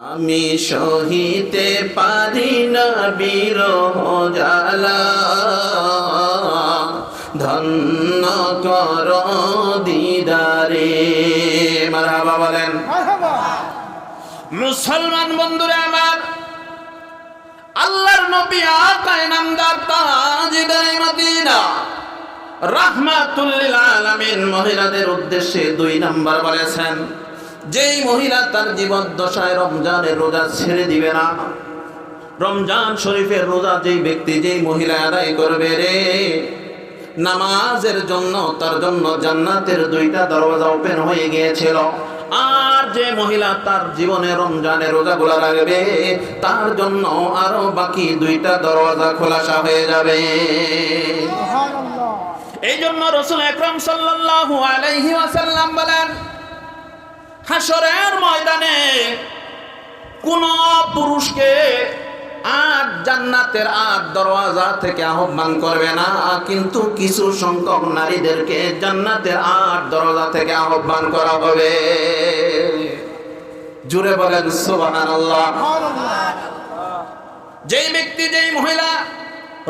আমি সহিতে পারি না বিরহ জালা ধন্য কর দিদারে। মারহাবা বলেন। মুসলমান বন্ধুরা আমার আল্লাহর নবী আকায় নামদার তাজিদারে মদিনা রাহমাতুল্লিল আলামিন মহিলাদের উদ্দেশ্যে দুই নাম্বার বলেছেন যেই মহিলা তার জীবন দশায় রমজানের রোজা ছেড়ে দিবে না রমজান শরীফের রোজা যেই ব্যক্তি যেই মহিলা আদায় করবে রে নামাজের জন্য তার জন্য জান্নাতের দুইটা দরওয়াজা ওপেন হয়ে গিয়েছিল। আর যে মহিলা তার জীবনে রমজানের রোজা রোজাগুলো রাখবে তার জন্য আরও বাকি দুইটা দরওয়াজা খোলাসা হয়ে যাবে। এই জন্য রসুল একরম সাল্লাল্লাহু আলাইহি ওয়াসাল্লাম বলেন হাসরের ময়দানে কোন পুরুষকে আর জান্নাতের আর দরওয়াজা থেকে আহ্বান করবে না, কিন্তু কিছু সংখ্যক নারীদেরকে জান্নাতের আর দরওয়াজা থেকে আহ্বান করা হবে। জুড়ে বলেন, সুবহানাল্লাহ। যেই ব্যক্তি, যেই মহিলা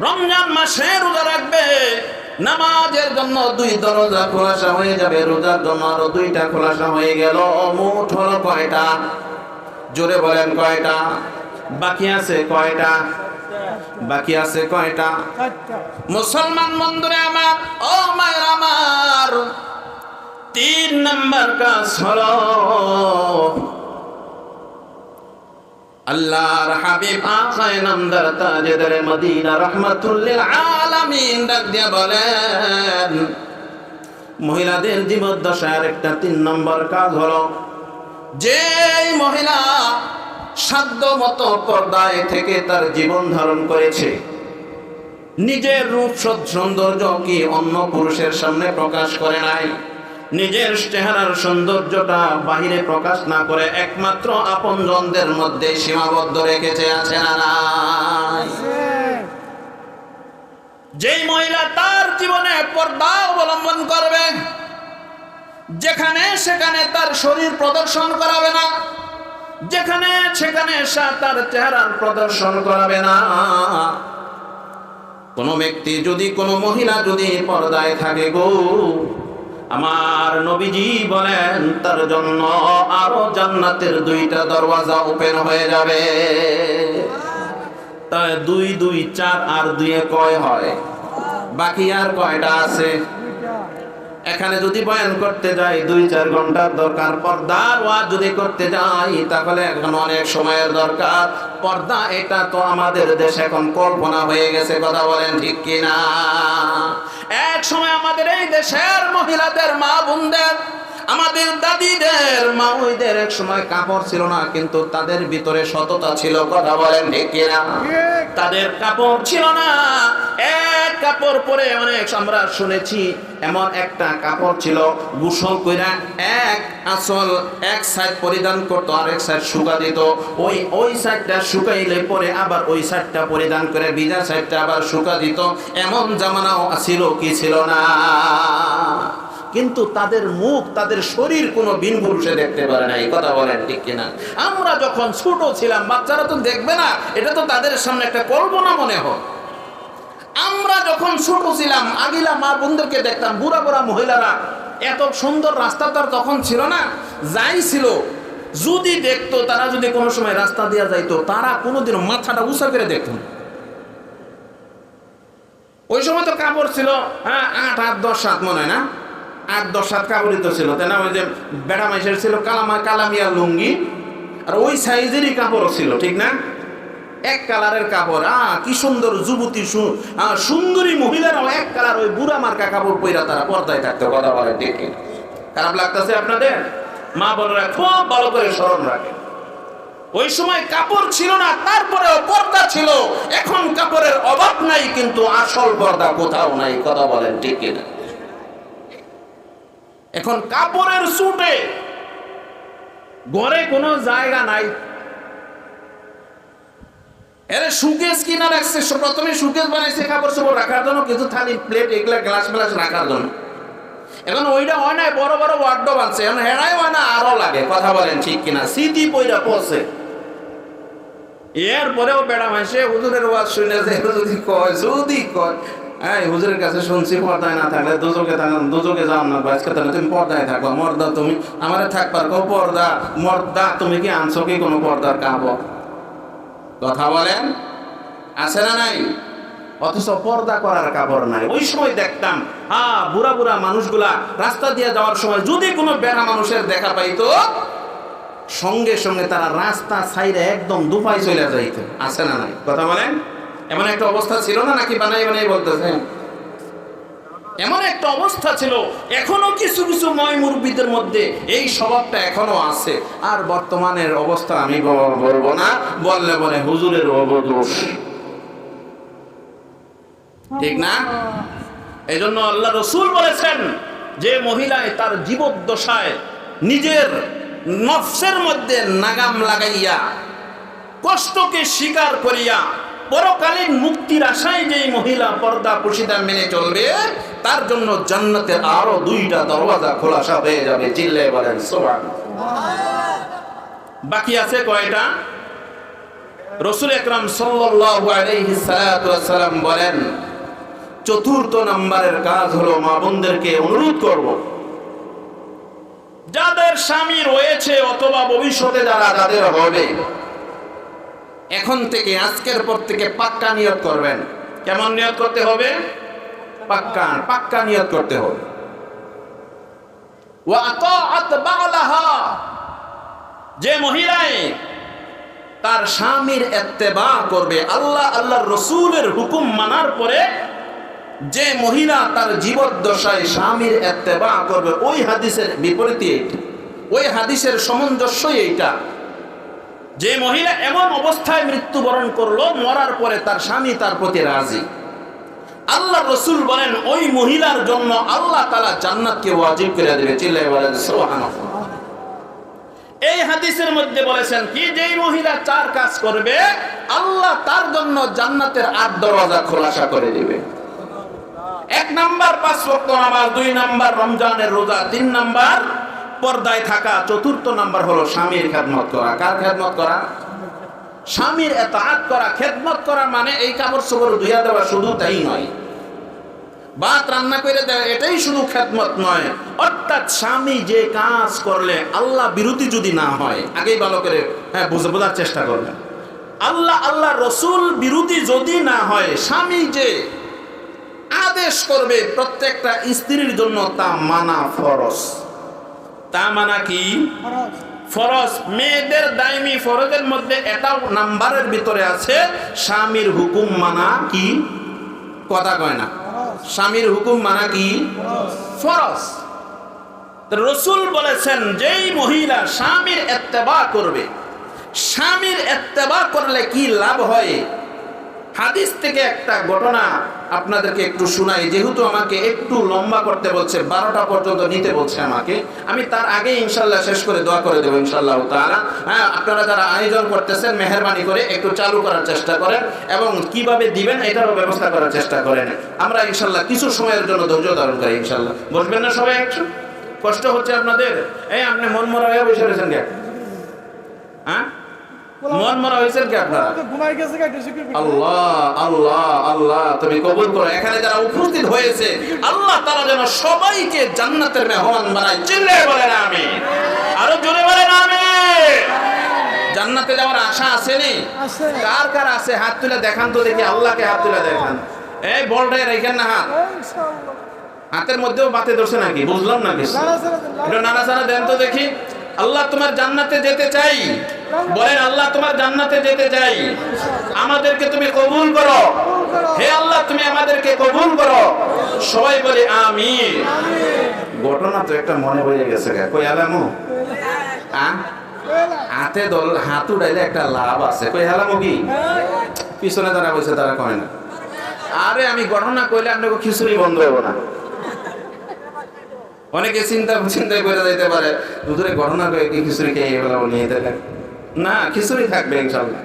রমজান মাসে রোজা রাখবে নামাজের জন্য দুই দরজা খোলাসা হয়ে যাবে রোজার জন্য আরও দুইটা খোলাসা হয়ে গেল। মোট হলো কয়টা? জোরে বলেন কয়টা? বাকি আছে কয়টা? বাকি আছে কয়টা? মুসলমান বন্ধুরে আমার ও মায়ের আমার তিন নাম্বার কাজ হলো আল্লাহর হাবিব আকায় নামদার তাজেদার মদিনা রহমাতুল্লিল আলামিন ডাক দিয়া বলেন, মহিলাদের জীবদ্দশার একটা তিন নম্বর কাজ হলো যে মহিলা সাধ্য মতো পর্দায় থেকে তার জীবন ধারণ করেছে, নিজের রূপ সৌন্দর্য কি অন্য পুরুষের সামনে প্রকাশ করে নাই? নিজের চেহারার সৌন্দর্যটা বাহিরে প্রকাশ না করে একমাত্র আপনজনদের মধ্যে সীমাবদ্ধ রেখেছে, আছে যেই মহিলা তার জীবনে পর্দা অবলম্বন করবে, যেখানে সেখানে তার শরীর প্রদর্শন করাবে না, যেখানে সেখানে তার চেহারার প্রদর্শন করাবে না। কোন ব্যক্তি যদি, কোনো মহিলা যদি পর্দায় থাকে গো আমার নবীজি বলেন, তার জন্য আরও জান্নাতের দুইটা দরওয়াজা ওপেন হয়ে যাবে। তাই দুই দুই চার আর দুয়ে কয় হয়? বাকি আর কয়টা আছে? এখানে যদি বয়ান করতে যাই, দুই চার ঘণ্টার দরকার। পর্দার ওয়াজ যদি করতে যাই, তাহলে এখন অনেক সময়ের দরকার। পর্দা এটা তো আমাদের দেশে এখন কল্পনা হয়ে গেছে, কথা বলেন ঠিক কিনা? এক সময় আমাদের এই দেশের মহিলাদের মা বোনদের আমাদের দাদিদের মা ওইদের এক সময় কাপড় ছিল না কিন্তু তাদের ভিতরে সততা ছিল কথা বলেন ঠিক কিনা? তাদের কাপড় ছিল না। এক কাপড় পরে অনেক আমরা শুনেছি এমন একটা কাপড় ছিল গোসল কইরা এক আসল এক সাইড পরিধান করতো আর এক সাইড শুকা দিত। ওই ওই সাইডটা শুকাইলে পরে আবার ওই সাইডটা পরিধান করে ভিজা সাইডটা আবার শুকা দিত। এমন জামানাও ছিল কি ছিল না? কিন্তু তাদের মুখ, তাদের শরীর কোনো বিন পুরুষে দেখতে পারে না, এই কথা বলেন ঠিক কিনা? আমরা যখন ছোট ছিলাম, বাচ্চারা তো দেখবে না, এটা তো তাদের সামনে একটা কল্পনা মনে হয়। আমরা যখন ছোট ছিলাম, আগিলা মা বোনদেরকে দেখতাম, বুড়া বুড়া মহিলারা, এত সুন্দর রাস্তা তার তখন ছিল না, যাই ছিল। যদি দেখতো, তারা যদি কোনো সময় রাস্তা দিয়ে যাইতো, তারা কোনোদিন মাথাটা উঁচা করে দেখতো। ওই সময় তো কাপড় ছিল হ্যাঁ আট আট, দশ, সাত, মনে হয় না? আট, দশ সাত কাপড়ই তো ছিল, তাই না? ওই যে বেড়া মাইসের ছিল, কালামা কালামিয়া লুঙ্গি, আর ওই সাইজেরই কাপড়ও ছিল, ঠিক না? এক কালারের কাপড় আ কি সুন্দর যুবতী সুন্দরী মহিলারাও এক কালার ওই বুড়া মার্কা কাপড় পইরা তারা পর্দায় থাকতে, কথা বলে কিনা? খারাপ লাগতেছে আপনাদের? মা বোনেরা খুব ভালো করে স্মরণ রাখে। ওই সময় কাপড় ছিল না, তারপরেও পর্দা ছিল। এখন কাপড়ের অভাব নাই, কিন্তু আসল পর্দা কোথাও নাই, কথা বলেন ঠিক কিনা? এখন কাপড়ের সুটে। ঘরে কোনো জায়গা নাই। এর সুকেস কিনা রাখছে? প্রথমে সুকেস বানাইছে কাপড় চোপড় রাখার জন্য কিছু থালি প্লেট এগুলা গ্লাস গ্লাস রাখার জন্য। এখন ওইটা হয় না, বড় বড় ওয়ার্ড বানছে এখন হেরাই হয় না আরও লাগে। কথা বলেন ঠিক কিনা? স্মৃতি বইটা পড়ছে। এরপরেও বেড়া মাসে হুজুরের ওয়াজ শুনে যে যদি কয়? যদি কয় এই হুজুরের কাছে শুনছি, পর্দায় না থাকলে দুজকে দুজকে যাও না আজকে তাহলে তুমি পর্দায় থাকবা মর্দা তুমি। আমারে থাকবার কো পর্দা, মর্দা, তুমি কি আনছো কি কোনো পর্দার কাব? কথা বলেন? আছে না নাই? অথচ পর্দা করার কাপড় নাই। ওই সময় দেখতাম হ্যাঁ বুড়া বুড়া মানুষগুলা রাস্তা দিয়ে যাওয়ার সময় যদি কোনো বেড়া মানুষের দেখা পাইতো, সঙ্গে সঙ্গে তারা রাস্তা সাইডে একদম দুপাই চলে যাইতো। আছে না নাই? কথা বলেন? এমন একটা অবস্থা ছিল না নাকি বানাই বানাই বলতেছেন এমন একটা অবস্থা ছিল। এখনও কিছু কিছু ময় মুরব্বীদের মধ্যে। এই স্বভাবটা এখনও আছে। আর বর্তমানের অবস্থা আমি বলব না। বললে বলে হুজুরের অবদোষ। ঠিক না? এই জন্য আল্লাহ রসুল বলেছেন যে মহিলায় তার জীবদ্দশায় নিজের নফসের মধ্যে নাগাম লাগাইয়া, কষ্টকে স্বীকার করিয়া পরকালীন মুক্তির আশায় যেই মহিলা পর্দা পুশিদা মেনে চলবে, তার জন্য জান্নাতের আরও দুইটা দরওয়াজা খোলাসা হয়ে যাবে। চিল্লে বলেন সোহান বাকি আছে কয়টা? রসুল একরাম সাল্লাতু বলেন, চতুর্থ নম্বরের কাজ হলো মা বোনদেরকে অনুরোধ করব। যাদের স্বামী রয়েছে অথবা ভবিষ্যতে যারা যাদের হবে। এখন থেকে, আজকের পর থেকে পাক্কা নিয়ত করবেন। কেমন নিয়ত করতে হবে? পাক্কা পাক্কা নিয়ত করতে হবে। যে মহিলায় তার স্বামীর এত্তেবা করবে, আল্লাহ আল্লাহর রসুলের হুকুম মানার পরে যে মহিলা তার জীবদ্দশায় স্বামীর এত্তেবা করবে, ওই হাদিসের বিপরীতে, ওই হাদিসের সামঞ্জস্যই এইটা। যে মহিলা এমন অবস্থায় মৃত্যুবরণ করল, মরার পরে তার স্বামী তার প্রতি রাজি। আল্লাহ রসুল বলেন, ওই মহিলার জন্য আল্লাহ তালা জান্নাতকে ওয়াজিব করে দেবে। এই হাদিসের মধ্যে বলেছেন, কি যেই মহিলা চার কাজ করবে, আল্লাহ তার জন্য জান্নাতের আট দরজা খোলাসা করে দিবে। এক নাম্বার পাঁচ ওয়াক্ত নামাজ, দুই নাম্বার রমজানের রোজা, তিন নাম্বার পর্দায় থাকা চতুর্থ নাম্বার হলো স্বামীর খেদমত করা। কার খেদমত করা? স্বামীর এতাআত করা, খেদমত করা মানে এই কাপড় চোপড় ধুইয়া দেওয়া শুধু তাই নয়। ভাত রান্না করে দেয় এটাই শুধু খেদমত নয়। অর্থাৎ স্বামী যে কাজ করলে আল্লাহ বিরোধী যদি না হয়, আগেই ভালো করে হ্যাঁ বুঝে বোঝার চেষ্টা করবেন। আল্লাহ আল্লাহ রসুল বিরোধী যদি না হয়, স্বামী যে আদেশ করবে প্রত্যেকটা স্ত্রীর জন্য তা মানা ফরজ। তা মানা কি? ফরজ। মেয়েদের দায়মি ফরজের মধ্যে এটাও নাম্বারের ভিতরে আছে স্বামীর হুকুম মানা কি? কথা কয় না। স্বামীর হুকুম মানা কি? ফরজ। রসুল বলেছেন যেই মহিলা স্বামীর এত্তেবা করবে স্বামীর এত্তেবা করলে কি লাভ হয়? হাদিস থেকে একটা ঘটনা আপনাদেরকে একটু শোনাই। যেহেতু আমাকে একটু লম্বা করতে বলছে, বারোটা পর্যন্ত নিতে বলছে আমাকে। আমি তার আগে ইনশাল্লাহ শেষ করে দোয়া করে দেবো ইনশাল্লাহ তারা হ্যাঁ আপনারা যারা আয়োজন করতেছেন, মেহরবানি করে একটু চালু করার চেষ্টা করেন এবং কীভাবে দিবেন এটারও ব্যবস্থা করার চেষ্টা করেন। আমরা ইনশাল্লাহ কিছু সময়ের জন্য ধৈর্য ধারণ করি ইনশাল্লাহ। বসবেন না সবাই একটু? কষ্ট হচ্ছে আপনাদের? এই আপনি মন মরা হয়ে বসে রয়েছেন কে? হ্যাঁ? মন মরা হয়েছেন কে আপনারা। আল্লাহ আল্লাহ আল্লাহ তুমি কবুল করো। এখানে যারা উপস্থিত হয়েছে আল্লাহ তারা যেন সবাইকে জান্নাতের মেহমান বানায়। চিল্লে বলেন আমি আরও জোরে বলেন আমি জান্নাতে যাওয়ার আশা আসেনি। কার কার আছে? হাত তুলে দেখান তো দেখি আল্লাহকে হাত তুলে দেখান। এই বলটাই রেখেন না হাত। হাতের মধ্যেও বাতে ধরছে নাকি? বুঝলাম না কিছু। একটু নাড়াচাড়া দেন তো দেখি। আল্লাহ তোমার জান্নাতে যেতে চাই। বলেন, আল্লাহ তোমার জান্নাতে যেতে চাই। আমাদেরকে তুমি কবুল করো। হে আল্লাহ, তুমি আমাদেরকে কবুল করো। সবাই বলে আমি ঘটনা তো একটা মনে হয়ে গেছে। কই আলামু? হাতে দল, হাত উড়াইলে একটা লাভ আছে। কই হালামু কি? পিছনে যারা বসে তারা কয় না। আরে, আমি ঘটনা কইলে আপনাকে খিচুড়ি বন্ধ হব না। অনেকে চিন্তা চিন্তা করে যাইতে পারে দুধরে ঘটনা করে কি খিচুড়ি খেয়ে এগুলো নিয়ে দিলে না, খিচুড়ি থাকবে ইনশাল্লাহ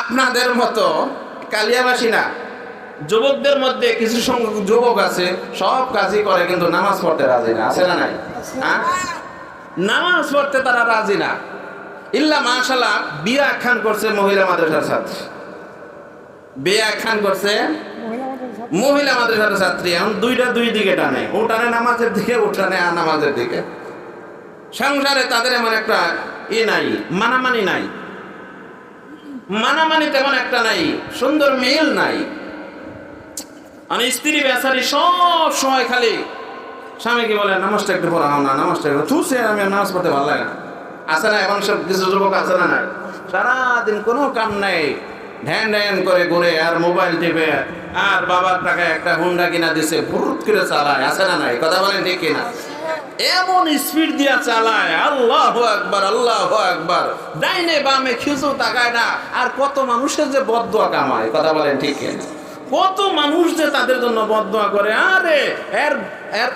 আপনাদের মতো কালিয়াবাসী না, যুবকদের মধ্যে কিছু সংখ্যক যুবক আছে, সব কাজই করে কিন্তু নামাজ পড়তে রাজি না, আছে না নাই? হ্যাঁ? নামাজ পড়তে তারা রাজি না। ইল্লা মাশাল্লাহ বিয়া খান করছে মহিলা মাদ্রাসার ছাত্রী। বিয়া খান করছে। মহিলা মাদ্রাসার ছাত্রী, এখন দুইটা দুই দিকে টানে। ও টানে নামাজের দিকে ও টানে নামাজের দিকে। সংসারে তাদের এমন একটা ই নাই, মানামানি নাই। মানামানি তেমন একটা নাই, সুন্দর মিল নাই। মানে স্ত্রী বেচারি সব সময় খালি স্বামীকে বলে, নামাজটা একটু পড়াও না, নামাজটা একটু থুসে, আমি নামাজ পড়তে ভালো লাগে না। আছে না, এখন সব কিছু যুবক আছে না সারাদিন কোনো কাম নাই। ঢ্যান ঢ্যান করে ঘুরে আর মোবাইল টিপে। আর বাবার টাকায় একটা হুন্ডা কিনা দিছে ফুরুত করে চালায়, আছে না নাই? কথা বলেন ঠিক কিনা? এমন স্পিড দিয়া চালায়, আল্লাহ একবার আল্লাহ একবার ডাইনে বামে খিচু তাকায় না, আর কত মানুষের যে বদুয়া কামায়, কথা বলেন ঠিক কত মানুষ যে তাদের জন্য বদুয়া করে, আরে, এর এর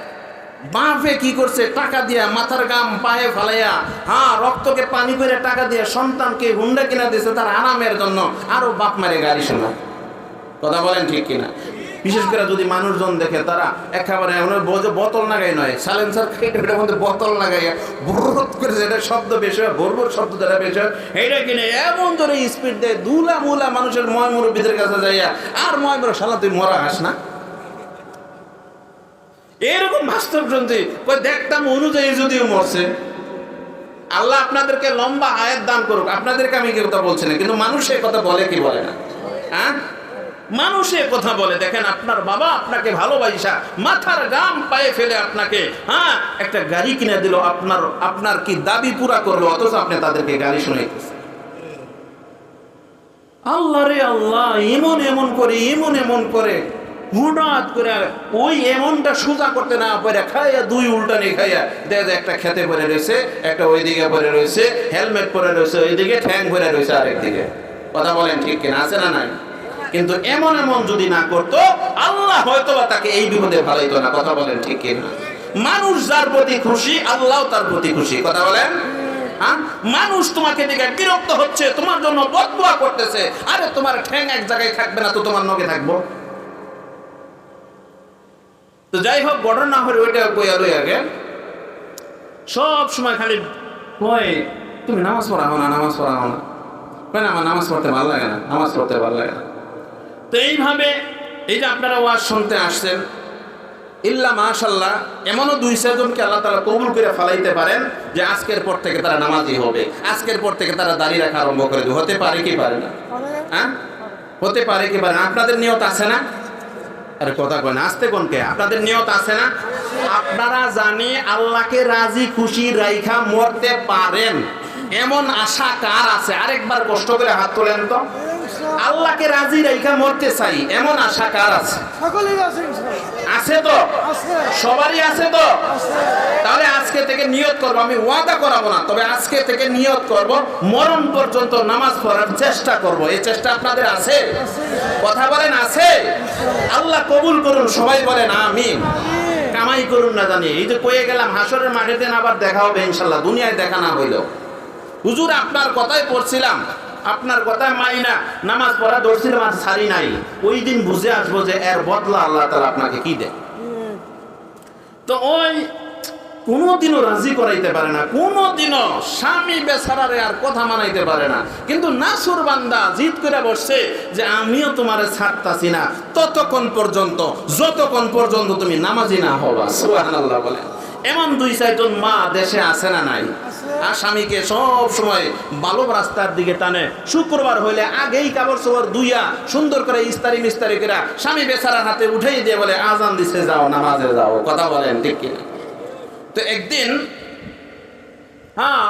বাপে কি করছে? টাকা দিয়া মাথার গাম পায়ে ফালাইয়া হ্যাঁ রক্তকে পানি করে টাকা দিয়ে সন্তানকে হুন্ডা কিনা দিয়েছে তার আরামের জন্য, আরও বাপ মারে গাড়ি শোনায়। কথা বলেন ঠিক কিনা? বিশেষ করে যদি মানুষজন দেখে তারা একেবারে বোতল লাগাই নয়, সাইলেন্সার এটার মধ্যে বোতল লাগাই ভোট করে যেটা শব্দ বেশি হয় ভোর ভোর শব্দ যেটা বেশি হয়, এইটা কিনে এমন ধরে স্পিড দেয়, দুলা মুলা মানুষের ময় মুরব্বীদের কাছে যাইয়া, আর ময় মুরব্বী শালা, তুই মরা হাস না? এরকম বাস্তব শুনছি দেখতাম অনুযায়ী যদিও মরছে, আল্লাহ আপনাদেরকে লম্বা আয়াত দান করুক, আপনাদেরকে আমি কথা বলছি না, কিন্তু মানুষ এই কথা বলে কি বলে না? হ্যাঁ? মানুষে কথা বলে, দেখেন আপনার বাবা আপনাকে ভালোবাসা, মাথার গাম পায়ে ফেলে আপনাকে হ্যাঁ একটা গাড়ি কিনে দিল, আপনার আপনার কি দাবি পুরা করল, অথচ আপনি তাদেরকে গাড়ি শুনাইতেছেন আল্লাহ রে আল্লাহ, এমন এমন করে, এমন এমন করে হঠাৎ করে ওই এমনটা সোজা করতে না পারে, খাইয়া দুই উল্টানি খাইয়া দেখা একটা খেতে পরে রয়েছে, একটা ওইদিকে পরে রয়েছে, হেলমেট পরে রয়েছে, ওইদিকে ঠ্যাং পরে রয়েছে আরেকদিকে কথা বলেন ঠিক কিনা, আছে না নাই? কিন্তু এমন এমন যদি না করতো, আল্লাহ হয়তো তাকে এই বিপদে ভালাইতো না। কথা বলেন ঠিক কিনা? মানুষ যার প্রতি খুশি, আল্লাহ তার প্রতি খুশি। কথা বলেন? হ্যাঁ? মানুষ তোমাকে দেখে বিরক্ত হচ্ছে, তোমার জন্য বদুয়া করতেছে। আরে তোমার ঠ্যাং এক জায়গায় থাকবে না, তো তোমার নগে থাকব? তো যাই হোক ঘটনা হলে ওইটা বইয়া রই আগে? সব সময় খালি কয় তুমি নামাজ পড়াও না নামাজ পড়াও না। কয় না আমার নামাজ পড়তে ভালো লাগে না নামাজ পড়তে ভালো লাগে না। তো এইভাবে এই যে আপনারা ওয়াজ শুনতে আসছেন ইল্লা মাশাল্লাহ এমনও দুই চারজনকে আল্লাহ তারা কবুল করে ফালাইতে পারেন যে আজকের পর থেকে তারা নামাজি হবে আজকের পর থেকে তারা দাঁড়িয়ে রাখা আরম্ভ করে দেবে। হতে পারে কি পারে না? হ্যাঁ? হতে পারে কি পারে না? আপনাদের নিয়ত আছে না? আরে কথা কয় না, আসতে কোনকে আপনাদের নিয়ত আছে না? আপনারা জানি আল্লাহকে রাজি খুশি রাইখা মরতে পারেন। এমন আশা কার আছে? আরেকবার কষ্ট করে হাত তোলেন তো। আল্লাহকে রাজি রাইখা মরতে চাই, এমন আশা কার আছে? সকলেই আছে। আছে তো? সবারই আছে তো? তাহলে আজকে থেকে নিয়ত করব। আমি ওয়াদা করাবো না, তবে আজকে থেকে নিয়ত করব। মরণ পর্যন্ত নামাজ পড়ার চেষ্টা করব। এই চেষ্টা আপনাদের আছে? কথা বলেন, আছে? আল্লাহ কবুল করুন, সবাই বলেন, আমিন। কামাই করুন না জানি। এই যে কয়ে গেলাম, হাসরের মাঠে দিন আবার দেখা হবে, ইনশাল্লাহ। দুনিয়ায় দেখা না হইলেও। হুজুর, আপনার কথাই পড়ছিলাম। আপনার কথায় মাই না। নামাজ পড়া ধরছিলাম আর ছাড়ি নাই। ওই দিন বুঝে আসব যে এর বদলা আল্লাহ তালা আপনাকে কি দেয়। তো ওই কোনোদিনও রাজি করাইতে পারে না, কোনোদিনও স্বামী বেচারারে আর কথা মানাইতে পারে না। কিন্তু নাসুর বান্দা জিদ করে বসছে যে আমিও তোমারে ছাড়তাছি না। ততক্ষণ পর্যন্ত, যতক্ষণ পর্যন্ত তুমি নামাজি না হবা, সুবহানাল্লাহ বলে এমন দুই চারজন মা দেশে আছে না নাই? আর স্বামীকে সব সময় বালব রাস্তার দিকে টানে। শুক্রবার হইলে আগেই কাপড় চোপড় দুইয়া সুন্দর করে ইস্তারি মিস্তারি করে স্বামী বেচারার হাতে উঠেই দিয়ে বলে, আজান দিছে, যাও, নামাজে যাও। কথা বলেন, ঠিক তো একদিন হ্যাঁ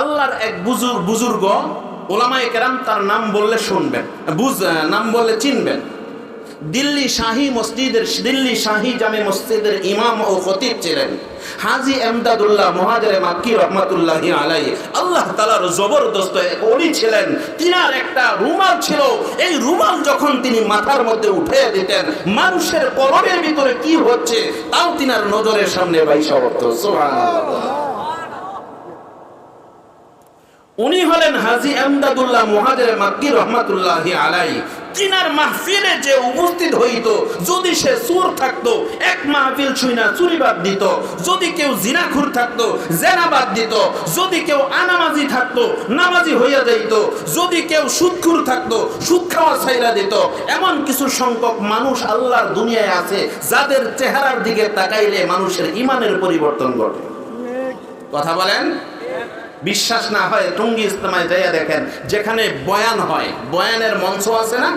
আল্লাহর এক বুজুর বুজুর্গ ওলামায়ে কেরাম তার নাম বললে শুনবেন। বুঝ নাম বললে চিনবেন। দিল্লি শাহী মসজিদের, দিল্লি শাহী জামে মসজিদের ইমাম ও খতিব ছিলেন। হাজি এমদাদুল্লাহ মহাজারে মাক্কি রহমাতুল্লাহি আলাই আল্লাহ তালার জবরদস্ত অলি ছিলেন। তিনার একটা রুমাল ছিল। এই রুমাল যখন তিনি মাথার মধ্যে উঠে দিতেন, মানুষের কলমের ভিতরে কি হচ্ছে, তাও তিনার নজরের সামনে বাইশা হতো সুবহানাল্লাহ। উনি হলেন হাজি আমদাদুল্লাহ মুহাজির মাক্কি রহমাতুল্লাহ আলাই তিনার মাহফিলে যে উপস্থিত হইত, যদি সে সুর থাকতো, এক মাহফিল ছুঁইনা চুরিবাদ দিত। যদি কেউ জিনাখুর থাকতো জেনাবাদ দিত। যদি কেউ আনামাজি থাকতো, নামাজি হইয়া যাইত। যদি কেউ সুদখুর থাকতো, সুদ খাওয়া ছাইরা দিত। এমন কিছু সংখ্যক মানুষ আল্লাহর দুনিয়ায় আছে, যাদের চেহারার দিকে তাকাইলে মানুষের ইমানের পরিবর্তন ঘটে। কথা বলেন? বিশ্বাস না হয় টঙ্গি ইস্তেমায় যাইয়া দেখেন, যেখানে বয়ান হয়, বয়ানের মঞ্চ আছে না?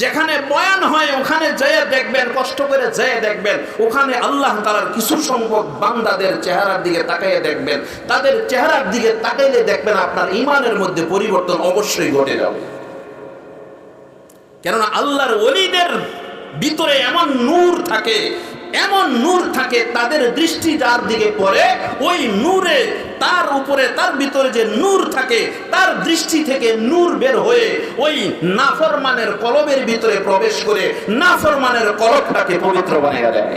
যেখানে বয়ান হয়, ওখানে যাইয়া দেখবেন, কষ্ট করে যাইয়া দেখবেন, ওখানে আল্লাহ তালার কিছু সংখ্যক বান্দাদের চেহারার দিকে তাকাইয়ে দেখবেন। তাদের চেহারার দিকে তাকাইলে দেখবেন আপনার ইমানের মধ্যে পরিবর্তন অবশ্যই ঘটে যাবে। কেননা আল্লাহর অলিদের ভিতরে এমন নূর থাকে এমন নূর থাকে, তাদের দৃষ্টি যার দিকে পড়ে, ওই নূরে তার উপরে, তার ভিতরে যে নূর থাকে, তার দৃষ্টি থেকে নূর বের হয়ে ওই নাফরমানের কলবের ভিতরে প্রবেশ করে নাফরমানের কলবটাকে পবিত্র বানিয়ে দেয়।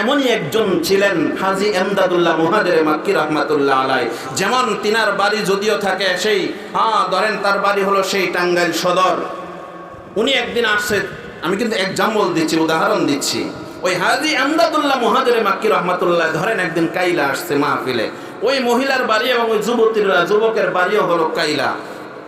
এমনই একজন ছিলেন হাজি এমদাদুল্লাহ মুহাজের মাক্কি রহমাতুল্লাহ আলাই যেমন তিনার বাড়ি যদিও থাকে সেই হ্যাঁ ধরেন তার বাড়ি হলো সেই টাঙ্গাইল সদর। উনি একদিন আসছে আমি কিন্তু এক্সাম্পল দিচ্ছি, উদাহরণ দিচ্ছি। ওই হাজি আমদাদুল্লাহ মহাজরে মাক্কি রহমাতুল্লাহ, ধরেন একদিন কাইলা আসছে মাহফিলে। ওই মহিলার বাড়ি এবং ওই যুবতীরা, যুবকের বাড়িও হলো কাইলা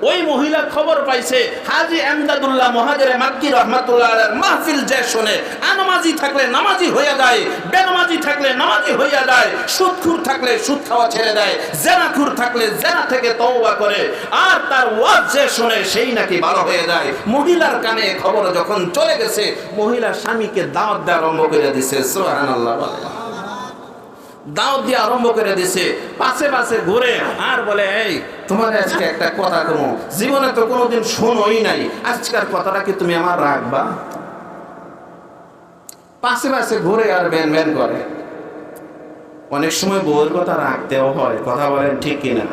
ওই মহিলা খবর পাইছে, হাজি আমদাদুল্লাহ মহাজের মাক্কি রহমাতুল্লাহ মাহফিল যে শোনে, আনামাজি থাকলে নামাজি হইয়া যায়, বেনামাজি থাকলে নামাজি হইয়া যায়, সুদখুর থাকলে সুদ খাওয়া ছেড়ে দেয়, জেনাখুর থাকলে জেনা থেকে তওবা করে, আর তার ওয়াজ যে শোনে সেই নাকি ভালো হয়ে যায়। মহিলার কানে খবর যখন চলে গেছে, মহিলা স্বামীকে দাওয়াত দেওয়া আরম্ভ করে দিছে, সুবহানাল্লাহ বলে। দাও দিয়ে আরম্ভ করে দিছে। পাশে পাশে ঘুরে আর বলে, এই তোমার আজকে একটা কথা কোনো জীবনে তো কোনোদিন শোনোই নাই। আজকের কথাটা কি তুমি আমার রাখবা? পাশে পাশে ঘুরে আর ব্যান ব্যান করে। অনেক সময় বউয়ের কথা রাখতেও হয়, কথা বলেন ঠিক কিনা।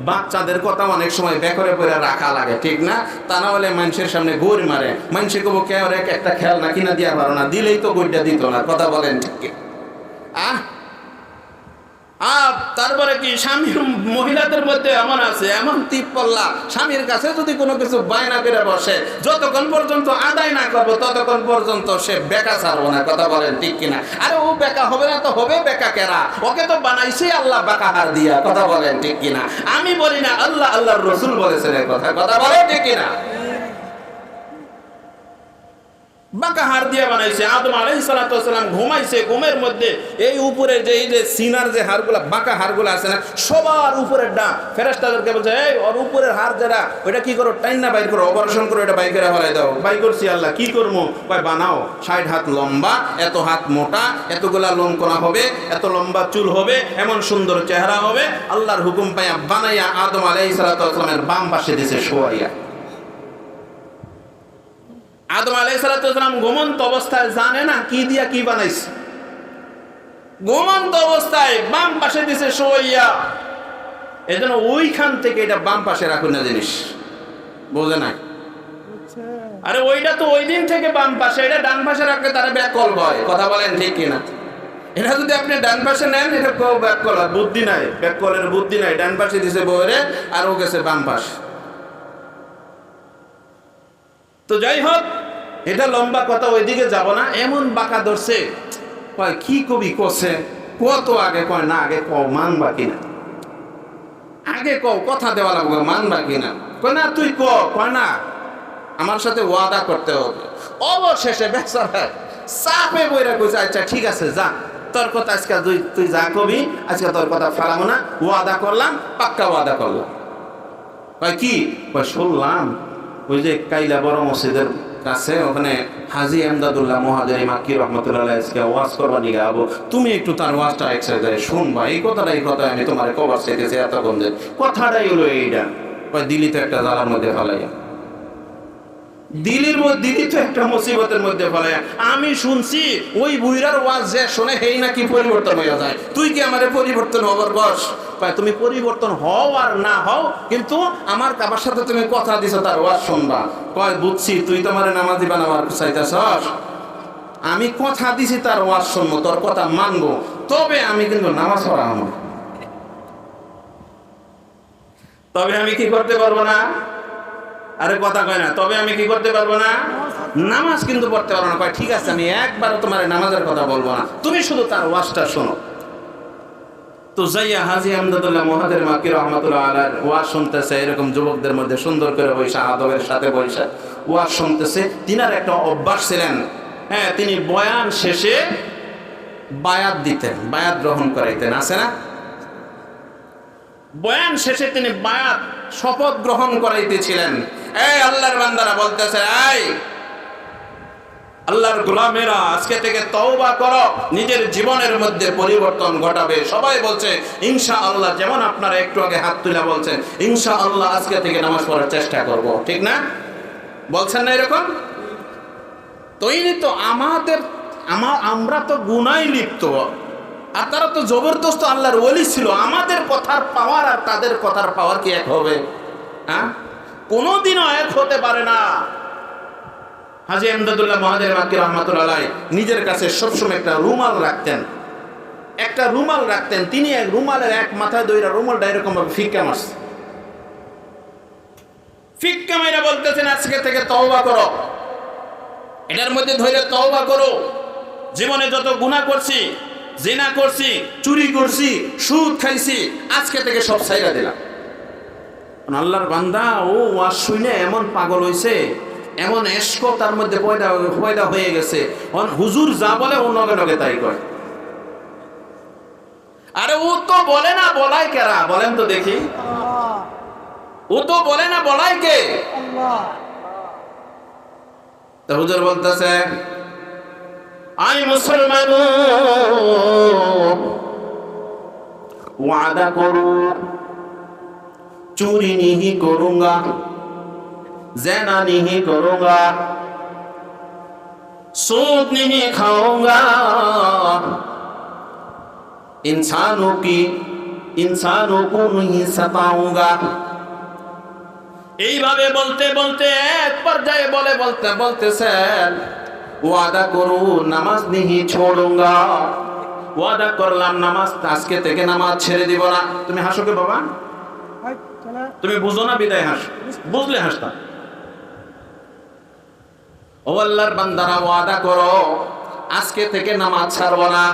বাচ্চাদের কথা অনেক সময় বেকরে করে রাখা লাগে, ঠিক না? তা না হলে মানুষের সামনে গড়ি মারে। মানুষে কবো কে ওর একটা খেলনা কিনা দিয়া পারো না। দিলেই তো গড়িটা দিত না, কথা বলেন ঠিক আহ! আর তারপরে কি স্বামীর মহিলাদের মধ্যে এমন আছে, এমন তিপ্পল্লা স্বামীর কাছে যদি কোনো কিছু বায়না করে বসে, যতক্ষণ পর্যন্ত আদায় না করব, ততক্ষণ পর্যন্ত সে বেকা ছাড়বো না, কথা বলেন ঠিক কিনা? আরে ও বেকা হবে না তো হবে বেকা কেরা? ওকে তো বানাইছে আল্লাহ বেকা হার দিয়া, কথা বলেন ঠিক কিনা? আমি বলি না, আল্লাহ আল্লাহর রসুল বলেছেন কথা কথা বলেন ঠিক কিনা? বাঁকা হার দিয়ে বানাইছে। আদম আলাই সালাতাম ঘুমাইছে, ঘুমের মধ্যে এই উপরে যে এই যে সিনার যে হাড়গুলা বাঁকা হাড়গুলো আছে না, সবার উপরের ডা ফেরাস্তাদেরকে বলছে, এই, ওর উপরের হাড় যারা, ওইটা কি করো? টাইন না বাইর করো, অপারেশন করো এটা বাইকের হলাই দাও। বাই করছি আল্লাহ, কি করব? ভাই বানাও, ষাট হাত লম্বা, এত হাত মোটা, এতগুলা লোম করা হবে, এত লম্বা চুল হবে, এমন সুন্দর চেহারা হবে, আল্লাহর হুকুম পাইয়া বানাইয়া আদম আলাই সালাতামের বাম পাশে দিছে শোয়াইয়া। আদম আলাইসালাম ঘুমন্ত অবস্থায় জানে না কি দিয়া কি বানাইছে। ঘুমন্ত অবস্থায় বাম পাশে দিছে শোয়াইয়া। এই জন্য ওইখান থেকে এটা বাম পাশে রাখুন না জিনিস। বোঝে আচ্ছা আরে ওইটা তো ওই দিন থেকে বাম পাশে, এটা ডান পাশে রাখলে তারা ব্যাকল হয়। কথা বলেন ঠিক কিনা? এটা যদি আপনি ডান পাশে নেন, এটা ব্যাকল হয়। বুদ্ধি নাই, ব্যাকলের বুদ্ধি নাই। ডান পাশে দিছে বউরে আর ও গেছে বাম পাশে। তো যাই হোক, এটা লম্বা কথা, ওইদিকে যাব না। এমন বাঁকা ধরছে, কয়, কি কবি কছে কত আগে কয়, না, আগে ক মান বাকি না আগে ক কথা দেওয়া লাগবে মান বাকি না কয়, না, তুই ক কয়, না, আমার সাথে ওয়াদা করতে হবে। অবশেষে বেচারা চাপে বইরা কইছে আচ্ছা ঠিক আছে, যা। তোর কথা আজকে তুই তুই যা কবি, আজকে তোর কথা ফেলাবো না। ওয়াদা করলাম, পাক্কা ওয়াদা করলাম কয়, কি? শুনলাম। ওই যে কাইলা বড় মসজিদের কাছে, ওখানে হাজি আহমদাদুল্লাহ মহাজারি মাকি রহমতুল্লাহ আজকে ওয়াজ করবা নিয়ে আবো। তুমি একটু তার ওয়াজটা একসাথে শুনবা। এই কথাটা, এই কথা আমি তোমার কবার চাইতেছি এতক্ষণ যে কথাটাই হলো এইটা দিল্লিতে একটা জালার মধ্যে ফেলাইয়া। দিল্লির মধ্যে দিল্লি তো একটা মুসিবতের মধ্যে ফেলে। আমি শুনছি, ওই বুইরার ওয়াজ যে শোনে, হেই নাকি পরিবর্তন হয়ে যায়। তুই কি আমারে পরিবর্তন হবার বস? তুমি পরিবর্তন হও আর না হও, কিন্তু আমার কাবার সাথে তুমি কথা দিছো, তার ওয়াজ শুনবা। কয়, বুঝছি, তুই তোমার নামাজি বানাবার চাইতেছস। আমি কথা দিছি, তার ওয়াজ শুনব, তোর কথা মানবো। তবে আমি কিন্তু নামাজ পড়া আমার। তবে আমি কি করতে পারব না? আরে কথা কয় না, তবে আমি কি করতে পারব না? নামাজ কিন্তু পড়তে পারব না। কয়, ঠিক আছে, আমি একবার তোমার নামাজের কথা বলব না। তুমি শুধু তার ওয়াজটা শোনো। তো যাইয়া হাজি আহমদুল্লাহ মহাদের মাকির রহমতুল্লাহ আলার ওয়াজ শুনতেছে, এরকম যুবকদের মধ্যে সুন্দর করে বৈশা, আদবের সাথে বৈশা ওয়াজ শুনতেছে। তিনার একটা অভ্যাস ছিলেন। হ্যাঁ তিনি বয়ান শেষে বায়াত দিতেন, বায়াত গ্রহণ করাইতেন। আছে না? বয়ান শেষে তিনি বায়াত, শপথ গ্রহণ করাইতেছিলেন। এই আল্লাহর বান্দারা বলতেছে, এই, আল্লাহর গোলামেরা, আজকে থেকে তওবা করো, নিজের জীবনের মধ্যে পরিবর্তন ঘটাবে। সবাই বলছে ইনশা আল্লাহ যেমন আপনারা একটু আগে হাত তুলে বলছেন ইনশা আল্লাহ আজকে থেকে নামাজ পড়ার চেষ্টা করব। ঠিক না? বলছেন না এরকম? তৈরি তো আমাদের, আমা, আমরা তো গুনাই লিপ্ত। আর তারা তো জবরদস্ত আল্লাহর ওলি ছিল। আমাদের কথার পাওয়ার আর তাদের কথার পাওয়ার কি এক হবে? হ্যাঁ? কোনোদিনও এক হতে পারে না। হাজি আহমদুল্লাহ মহাদের মাকি রহমতুল্লাহ নিজের কাছে সবসময় একটা রুমাল রাখতেন। একটা রুমাল রাখতেন। তিনি এক রুমালের এক মাথায় দইরা রুমালটা এরকম ভাবে ফিক্কা মারছে। ফিক্কা মাইরা বলতেছেন, আজকে থেকে তওবা করো। এটার মধ্যে ধরে তওবা করো। জীবনে যত গুনাহ করছি জিনা করছি চুরি করছি সুদ খাইছি আজকে থেকে সব ছাইরা দিলাম। আল্লাহর বান্দা ও ওয়াজ শুনে এমন পাগল হইছে এমন এস্ক তার মধ্যে পয়দা পয়দা হয়ে গেছে। হুজুর যা বলে ও নগে নগে তাই কয়। আরে ও তো বলে না বলাই কেরা বলেন তো দেখি। ও তো বলে না বলাই কে? হুজুর বলতেছে আমি মুসলমান ওয়াদা করু চুরি नहीं करूंगा जना नहीं करूंगा सूद नहीं खाऊंगा इंसानों की इंसानों को नहीं सताऊंगा এইভাবে বলতে বলতে এক পর্যায়ে বলে বলতে বলতেছেন ওয়াদা করু নামাজ নিহি ছোড়ুঙ্গা। ওয়াদা করলাম নামাজ আজকে থেকে নামাজ ছেড়ে দিব না। তুমি হাসো কে বাবা? তুমি বুঝো না বিদায় হাস? বুঝলে হাসতা? ও আল্লাহর বান্দারা ওয়াদা করো আজকে থেকে নামাজ ছাড়বো না।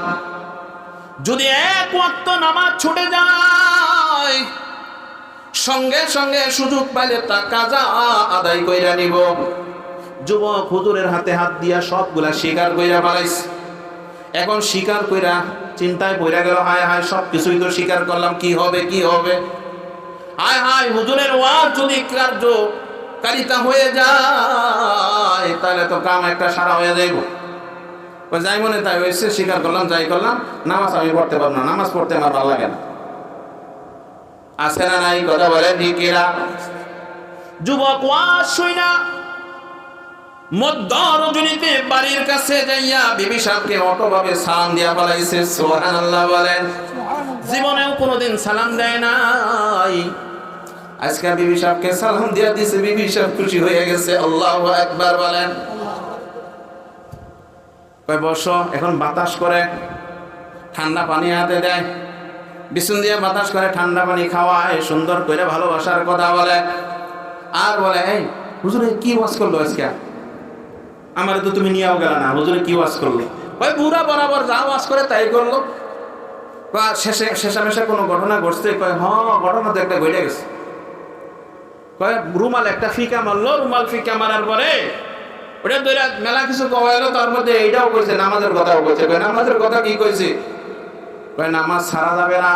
যদি এক ওয়াক্ত নামাজ ছুটে যায় সঙ্গে সঙ্গে সুযোগ পাইলে তা কাজা আদায় কইরা নিব। যুবক হুজুরের হাতে হাত দিয়া সবগুলা স্বীকার কইরা বাড়াইছে এখন স্বীকার কইরা চিন্তায় পড়ে গেল, হায় হায় সব কিছুই তো স্বীকার করলাম, কি হবে কি হবে? হায় হায়, হুজুরের ওয়াজ যদি কার্য কারিতা হয়ে যায়, তাহলে তো কাম একটা সারা হয়ে যাইব। যাই মনে তাই হয়েছে স্বীকার করলাম, যাই করলাম, নামাজ আমি পড়তে পারব না, নামাজ পড়তে আমার ভালো লাগে না। আছে না নাই? কথা বলে দিকেরা যুবক ওয়াজ শুইনা মধ্য বাড়ির কাছে যাইয়া বিবি কোনোদিন দেয় নাই। আজকে বিবি আল্লাহ একবার এখন বাতাস করে, ঠান্ডা পানি হাতে দেয়। বিছুন দিয়ে বাতাস করে, ঠান্ডা পানি খাওয়ায়, সুন্দর করে ভালোবাসার কথা বলে। আর বলে, এই, হুজুরে কি ওয়াজ করল আজকে? আমার তো তুমি নিয়েও গেল না হুজুরে কি ওয়াজ করল? ওই বুড়া বরাবর যা ওয়াজ করে তাই করল। কয় শেষে শেষামেশে কোনো ঘটনা ঘটছে কয় হ ঘটনা তো একটা ঘটে গেছে। কয় রুমাল একটা ফিকা মারলো রুমাল ফিকা মারার পরে ওটা মেলা কিছু কওয়াইলো তার মধ্যে এইটাও কইছে নামাজের কথাও কইছে। কয় নামাজের কথা কি কইছে? কয় নামাজ ছাড়া যাবে না।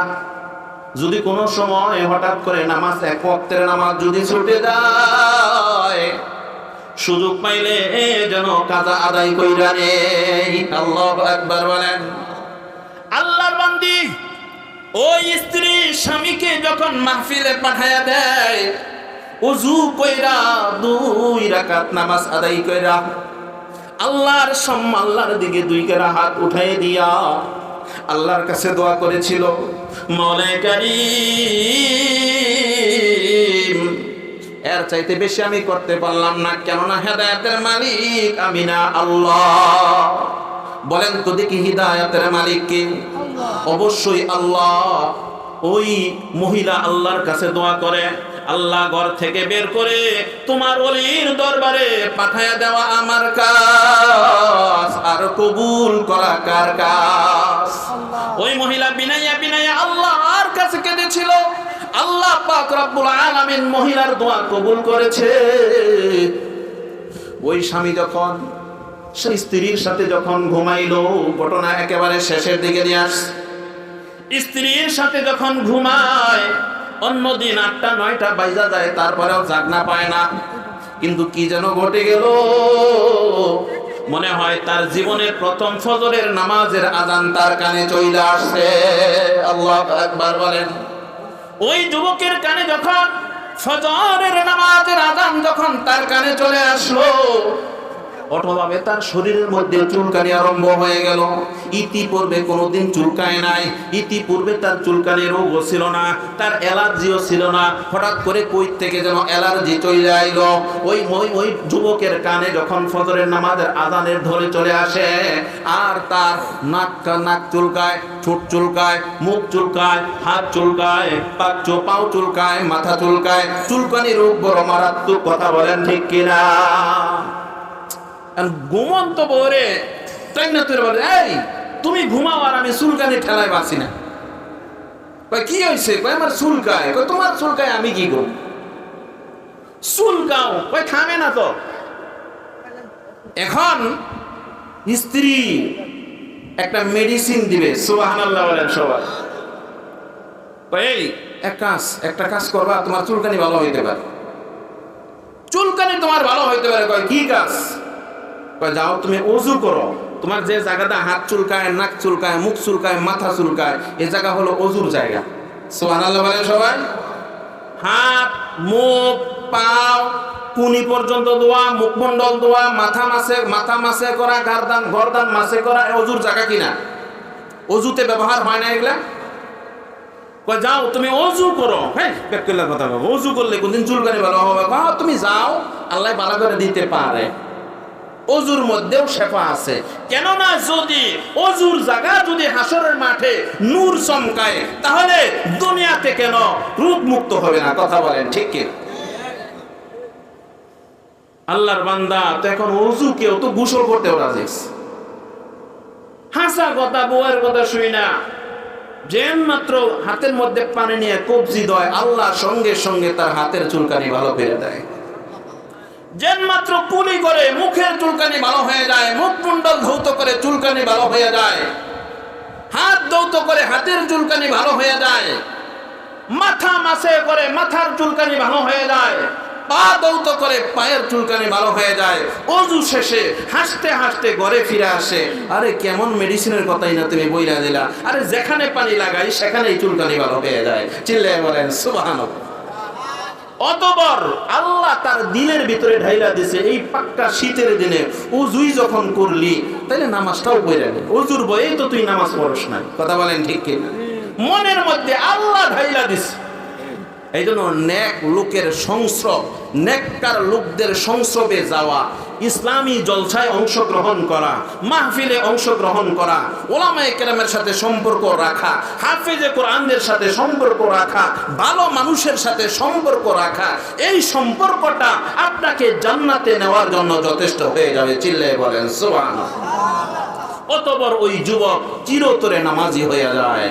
যদি কোনো সময় হঠাৎ করে নামাজ এক ওয়াক্তের নামাজ যদি ছুটে যায় সুযোগ পাইলে যেন কাজা আদায় কইরা রে আল্লাহ একবার বলেন। আল্লাহর বান্দি, ওই স্ত্রী স্বামীকে যখন মাহফিলে পাঠায়া দেয়, উজু কইরা দুই রাকাত নামাজ আদায় কইরা আল্লাহর সম্মান, আল্লাহর দিকে দুই কেরা হাত উঠাই দিয়া আল্লাহর কাছে দোয়া করেছিল, মনে কারিম এর চাইতে বেশি আমি করতে পারলাম না। কেননা হেদায়েতের মালিক আমি না আল্লাহ। বলেন তো দেখি হিদায়াতের মালিক কে? অবশ্যই আল্লাহ। ওই মহিলা আল্লাহর কাছে দোয়া করে আল্লাহ ঘর থেকে বের করে তোমার অলির দরবারে পাঠায়া দেওয়া আমার কাজ। আর কবুল করা কার কাজ? ওই মহিলা বিনাইয়া বিনাইয়া আল্লাহর কাছে কেঁদেছিল। আল্লাহ পাক রব্বুল আলামিন মহিলার দোয়া কবুল করেছে। ওই স্বামী যখন, সেই স্ত্রীর সাথে যখন ঘুমাইলো, ঘটনা একেবারে শেষের দিকে নিয়ে আস স্ত্রীর সাথে যখন ঘুমায়, অন্যদিন আটটা, নয়টা বাইজা যায়, তারপরেও জাগনা পায় না। কিন্তু কি যেন ঘটে গেল, মনে হয় তার জীবনের প্রথম ফজরের নামাজের আজান তার কানে চলে আসছে। আল্লাহ একবার বলেন। ওই যুবকের কানে যখন ফজরের নামাজের আজান যখন তার কানে চলে আসলো অটোভাবে তার শরীরের মধ্যে চুলকানি আরম্ভ হয়ে গেল। ইতিপূর্বে কোনোদিন চুলকায় নাই, ইতিপূর্বে তার চুলকানি রোগও ছিল না, তার অ্যালার্জিও ছিল না। হঠাৎ করে কই থেকে যেন অ্যালার্জি চলে আইলো ওই ওই ওই যুবকের কানে যখন ফজরের নামাজের আজানের ধরে চলে আসে, আর তার নাক নাক চুলকায়, ঠোঁট চুলকায়, মুখ চুলকায়, হাত চুলকায় চো- পাও চুলকায়, মাথা চুলকায়। চুলকানি রোগ বড় মারাত্মক কথা বলেন ঠিক কিনা? আর ঘুমন্ত বউরে তাই না তোর বলে, এই, তুমি ঘুমাও আর আমি চুলকানি ঠেলায় বাঁচি না। কি হয়েছে কয়, আমার চুলকায়। কয়, তোমার চুলকায় আমি কি করব? চুলকাও? কয়, থামে না তো। এখন স্ত্রী একটা মেডিসিন দিবে, সুবহানাল্লাহ বলেন সবাই কয়, এই, এক কাজ, একটা কাজ করবা, তোমার চুলকানি ভালো হইতে পারে। চুলকানি তোমার ভালো হইতে পারে। কয়, কি কাজ? যাও তুমি অজু করো। তোমার যে জায়গাটা হাত চুলকায়, নাক চুলকায়, মুখ চুলকায়, মাথা চুলকায় এই জায়গা হলো অজুর জায়গা। সুবহানাল্লাহ বলেন সবাই। হাত, মুখ, পাও, কুনি পর্যন্ত দোয়া, মুখমণ্ডল দোয়া, মাথা মাসে মাথা মাসে করা, গারদান, গরদান মাসে করা, এ অজুর জায়গা কিনা অজুতে ব্যবহার হয় না এগুলা? যাও তুমি অজু করো। হ্যাঁ কথা অজু করলে কোনদিন চুলকানি ভালো হবে হ্যাঁ তুমি যাও, আল্লাহ ভালো করে দিতে পারে। অজুর মধ্যেও শেফা আছে। কেননা যদি অজুর জায়গা যদি হাসরের মাঠে নূর চমকায়, তাহলে দুনিয়াতে কেন রূপ মুক্ত হবে না? কথা বলেন, ঠিক আল্লাহর বান্দা, তো এখন অজু কেউ তো গোসল করতেও রাজি হাসা কথা বউয়ের কথা শুই না। যেন মাত্র হাতের মধ্যে পানি নিয়ে কবজি দেয়, আল্লাহ সঙ্গে সঙ্গে তার হাতের চুলকানি ভালো করে দেয়। যেন মাত্র কুলি করে মুখের চুলকানি ভালো হয়ে যায়, মুখ মুন্ডল ধৌত করে চুলকানি ভালো হয়ে যায়, হাত দৌত করে হাতের চুলকানি ভালো হয়ে যায়, মাথা মাসে করে মাথার চুলকানি ভালো হয়ে যায়, পা দৌত করে পায়ের চুলকানি ভালো হয়ে যায়, অজু শেষে হাসতে হাসতে ঘরে ফিরে আসে। আরে কেমন মেডিসিনের কথাই না তুমি বইলা দিলা। আরে যেখানে পানি লাগাই, সেখানেই চুলকানি ভালো হয়ে যায়। চিল্লে বলেন, সুবহানাল্লাহ। অতবর আল্লাহ তার দিলের ভিতরে ঢাইলা দিছে, এই পাক্কা শীতের দিনে উজুই যখন করলি, তাইলে নামাজটাও বই নে। উজুর বয়েই তো তুই নামাজ পড়স না। কথা বলেন ঠিক কিনা? মনের মধ্যে আল্লাহ ঢাইলা দিছে। এই জন্য নেক লোকের সংস্রব, নেককার লোকদের সংস্রবে যাওয়া, ইসলামী জলসায় অংশগ্রহণ করা, মাহফিলে অংশগ্রহণ করা, ওলামায় কেরামের সাথে সম্পর্ক রাখা, হাফেজে কোরআনদের সাথে সম্পর্ক রাখা, ভালো মানুষের সাথে সম্পর্ক রাখা, এই সম্পর্কটা আপনাকে জান্নাতে নেওয়ার জন্য যথেষ্ট হয়ে যাবে। চিল্লে বলেন, সুবহানাল্লাহ। অতবর ওই যুবক চিরতরে নামাজি হয়ে যায়।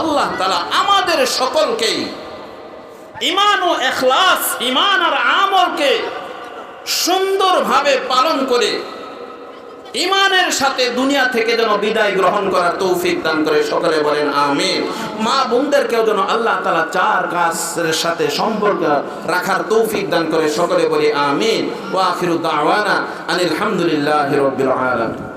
আল্লাহ তালা আমাদের সকলকেই ইমান ও এখলাস ইমান আর আমলকে সুন্দরভাবে পালন করে ইমানের সাথে দুনিয়া থেকে যেন বিদায় গ্রহণ করার তৌফিক দান করে সকলে বলেন আমিন। মা বোনদেরকেও যেন আল্লাহ তালা চার কাজের সাথে সম্পর্ক রাখার তৌফিক দান করে সকলে বলি আমিন। ওয়া আখিরু দাওয়ানা আনিল হামদুলিল্লাহি রাব্বিল আলামিন।